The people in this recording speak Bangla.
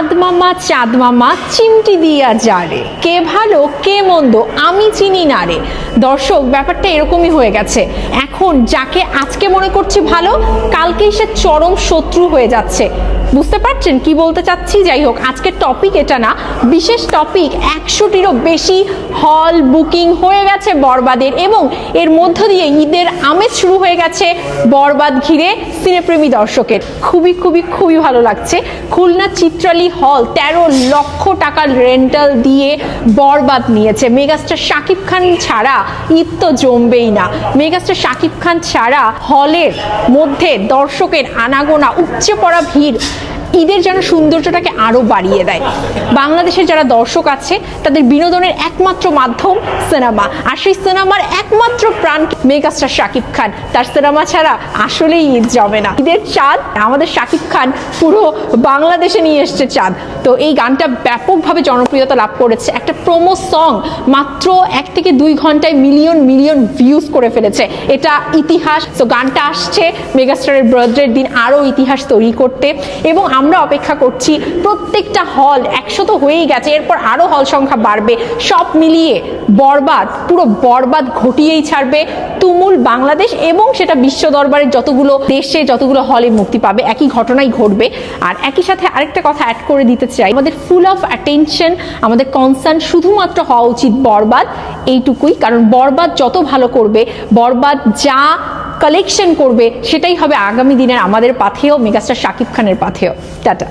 চাঁদ মামা চাঁদ মামা চিমটি দিয়া যারে কে ভালো, কে মন্দ, আমি চিনি না রে। দর্শক, ব্যাপারটা এরকমই হয়ে গেছে। এখন যাকে আজকে মনে করছি ভালো, কালকেই সে চরম শত্রু হয়ে যাচ্ছে। বুঝতে পারছেন কি বলতে চাচ্ছি? যাই হোক, আজকের টপিক এটা না। বিশেষ টপিক একশোটিরও বেশি হল বুকিং হয়ে গেছে বরবাদের এবং এর মধ্য দিয়ে ঈদের আমেজ শুরু হয়ে গেছে বরবাদ ঘিরে সিনেপ্রেমী দর্শকের। খুবই খুবই খুবই ভালো লাগছে। খুলনা চিত্রালী হল তেরো লক্ষ টাকার রেন্টাল দিয়ে বরবাদ নিয়েছে। মেগাস্টার শাকিব খান ছাড়া ঈদ তো জমবেই না। মেগাস্টার শাকিব খান ছাড়া হলের মধ্যে দর্শকের আনাগোনা, উপচে পড়া ভিড় ঈদের যেন সৌন্দর্যটাকে আরও বাড়িয়ে দেয়। বাংলাদেশের যারা দর্শক আছে, তাদের বিনোদনের একমাত্র মাধ্যম সিনেমা। আর সেই সিনেমার একমাত্র প্রাণ মেগাস্টার শাকিব খান। তার সিনেমা ছাড়া আসলেই ঈদ জমে না। ঈদের চাঁদ, আমাদের শাকিব খান পুরো বাংলাদেশে নিয়ে এসছে চাঁদ। তো এই গানটা ব্যাপকভাবে জনপ্রিয়তা লাভ করেছে। একটা প্রোমো সং মাত্র এক থেকে দুই ঘন্টায় মিলিয়ন মিলিয়ন ভিউজ করে ফেলেছে। এটা ইতিহাস। তো গানটা আসছে মেগাস্টারের বার্থডের দিন আরও ইতিহাস তৈরি করতে। এবং আমরা অপেক্ষা করছি প্রত্যেকটা হল একশো তো হয়েই গেছে, এরপর আরও হল সংখ্যা বাড়বে। সব মিলিয়ে বরবাদ, পুরো বরবাদ ঘটিয়েই ছাড়বে। তুমুল বাংলাদেশ এবং সেটা বিশ্ব দরবারের যতগুলো দেশে যতগুলো হলে মুক্তি পাবে, একই ঘটনাই ঘটবে। আর একই সাথে আরেকটা কথা অ্যাড করে দিতে চাই, আমাদের ফুল অফ অ্যাটেনশন আমাদের কনসার্ন শুধুমাত্র হওয়া উচিত বরবাদ এইটুকুই। কারণ বরবাদ যত ভালো করবে, বরবাদ যা কালেকশন করবে, সেটাই হবে আগামী দিনের আমাদের পাথেও মেগাস্টার শাকিব খানের পাথেও টাটা।